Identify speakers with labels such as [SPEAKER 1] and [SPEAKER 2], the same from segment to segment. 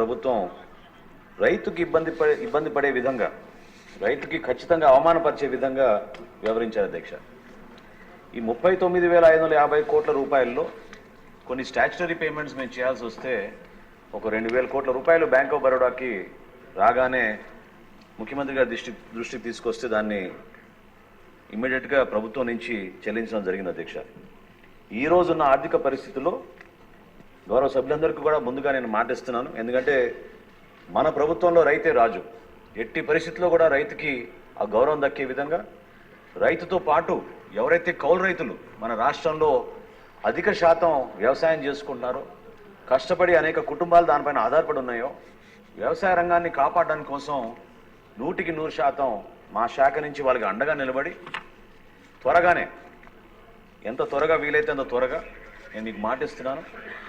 [SPEAKER 1] ప్రభుత్వం రైతుకి ఇబ్బంది పడే ఇబ్బంది పడే విధంగా రైతుకి ఖచ్చితంగా అవమానపరిచే విధంగా వ్యవహరించారు అధ్యక్ష. ఈ ముప్పై తొమ్మిది వేల ఐదు వందల యాభై కోట్ల రూపాయల్లో కొన్ని స్టాచ్యుటరీ పేమెంట్స్ మేము చేయాల్సి వస్తే ఒక రెండు వేల కోట్ల రూపాయలు బ్యాంక్ ఆఫ్ బరోడాకి రాగానే ముఖ్యమంత్రి గారి దృష్టి దృష్టికి తీసుకొస్తే దాన్ని ఇమ్మీడియట్గా ప్రభుత్వం నుంచి చెల్లించడం జరిగింది అధ్యక్ష. ఈ రోజున్న ఆర్థిక పరిస్థితుల్లో గౌరవ సభ్యులందరికీ కూడా ముందుగా నేను మాటిస్తున్నాను ఎందుకంటే మన ప్రభుత్వంలో రైతే రాజు. ఎట్టి పరిస్థితుల్లో కూడా రైతుకి ఆ గౌరవం దక్కే విధంగా రైతుతో పాటు ఎవరైతే కౌలు రైతులు మన రాష్ట్రంలో అధిక శాతం వ్యవసాయం చేసుకుంటున్నారో కష్టపడి అనేక కుటుంబాలు దానిపైన ఆధారపడి ఉన్నాయో వ్యవసాయ రంగాన్ని కాపాడడానికి కోసం నూటికి నూరు శాతం మా శాఖ నుంచి వాళ్ళకి అండగా నిలబడి త్వరగానే ఎంత త్వరగా వీలైతే అంత త్వరగా నేను మీకు మాటిస్తున్నాను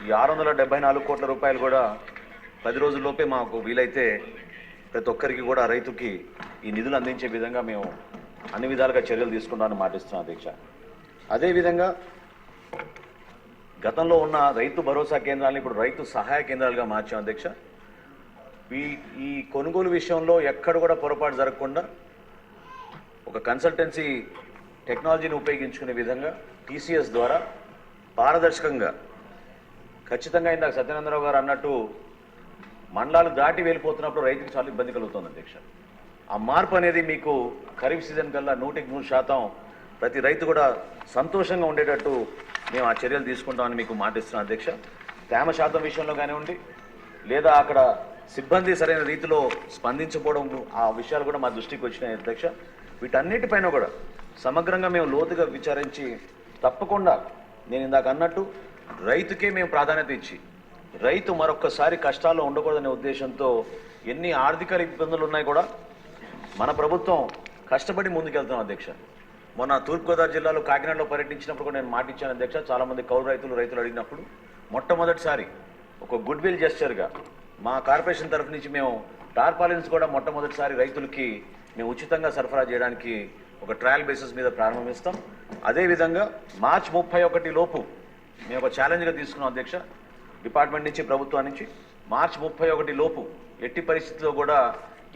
[SPEAKER 1] ఈ ఆరు వందల డెబ్బై నాలుగు కోట్ల రూపాయలు కూడా పది రోజుల్లోపే మాకు వీలైతే ప్రతి ఒక్కరికి కూడా రైతుకి ఈ నిధులు అందించే విధంగా మేము అన్ని విధాలుగా చర్యలు తీసుకుంటామని మాటిస్తున్నాం అధ్యక్ష అదేవిధంగా గతంలో ఉన్న రైతు భరోసా కేంద్రాలను ఇప్పుడు రైతు సహాయ కేంద్రాలుగా మార్చాం అధ్యక్ష ఈ ఈ కొనుగోలు విషయంలో ఎక్కడ కూడా పొరపాటు జరగకుండా ఒక కన్సల్టెన్సీ టెక్నాలజీని ఉపయోగించుకునే విధంగా టీసీఎస్ ద్వారా పారదర్శకంగా. ఖచ్చితంగా ఇందాక సత్యనందరావు గారు అన్నట్టు మండలాలు దాటి వెళ్ళిపోతున్నప్పుడు రైతులకు చాలా ఇబ్బంది కలుగుతుంది అధ్యక్ష. ఆ మార్పు అనేది మీకు ఖరీఫ్ సీజన్ కల్లా నూటికి నూరు శాతం ప్రతి రైతు కూడా సంతోషంగా ఉండేటట్టు మేము ఆ చర్యలు తీసుకుంటామని మీకు మాటిస్తున్నాం అధ్యక్ష. తేమ శాతం విషయంలో కానివ్వండి లేదా అక్కడ సిబ్బంది సరైన రీతిలో స్పందించకపోవడం ఆ విషయాలు కూడా మా దృష్టికి వచ్చినాయి అధ్యక్ష. వీటన్నిటిపైన కూడా సమగ్రంగా మేము లోతుగా విచారించి తప్పకుండా నేను ఇందాక అన్నట్టు రైతుకే మేము ప్రాధాన్యత ఇచ్చి రైతు మరొక్కసారి కష్టాల్లో ఉండకూడదనే ఉద్దేశంతో ఎన్ని ఆర్థిక ఇబ్బందులు ఉన్నాయి కూడా మన ప్రభుత్వం కష్టపడి ముందుకెళ్తాం అధ్యక్ష. మొన్న తూర్పుగోదావరి జిల్లాలో కాకినాడలో పర్యటించినప్పుడు కూడా నేను మాటిచ్చాను అధ్యక్ష. చాలామంది కౌలు రైతులు రైతులు అడిగినప్పుడు మొట్టమొదటిసారి ఒక గుడ్ విల్ జెస్చర్గా మా కార్పొరేషన్ తరఫు నుంచి మేము టార్పాలిన్స్ కూడా మొట్టమొదటిసారి రైతులకి మేము ఉచితంగా సరఫరా చేయడానికి ఒక ట్రయల్ బేసిస్ మీద ప్రారంభిస్తాం అదేవిధంగా మార్చ్ ముప్పై ఒకటి లోపు మేము ఒక ఛాలెంజ్గా తీసుకున్నాం అధ్యక్ష డిపార్ట్మెంట్ నుంచి ప్రభుత్వం నుంచి. మార్చ్ ముప్పై ఒకటి లోపు ఎట్టి పరిస్థితుల్లో కూడా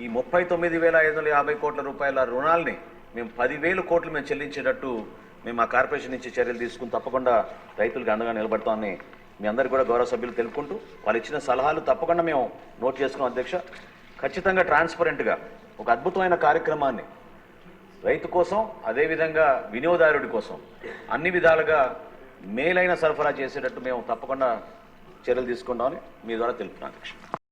[SPEAKER 1] ఈ ముప్పై తొమ్మిది వేల ఐదు వందల యాభై కోట్ల రూపాయల రుణాల్ని మేము పదివేలు కోట్లు మేము చెల్లించేటట్టు మేము ఆ కార్పొరేషన్ నుంచి చర్యలు తీసుకుని తప్పకుండా రైతులకు అండగా నిలబడతామని మీ అందరికీ కూడా గౌరవ సభ్యులు తెలుపుకుంటూ వాళ్ళు ఇచ్చిన సలహాలు తప్పకుండా మేము నోట్ చేసుకున్నాం అధ్యక్ష. ఖచ్చితంగా ట్రాన్స్పరెంట్గా ఒక అద్భుతమైన కార్యక్రమాన్ని రైతు కోసం అదేవిధంగా వినియోగదారుడి కోసం అన్ని విధాలుగా మేలైన సరఫరా చేసేటట్టు మేము తప్పకుండా చర్యలు తీసుకుంటామని మీ ద్వారా తెలుపుతున్నాను.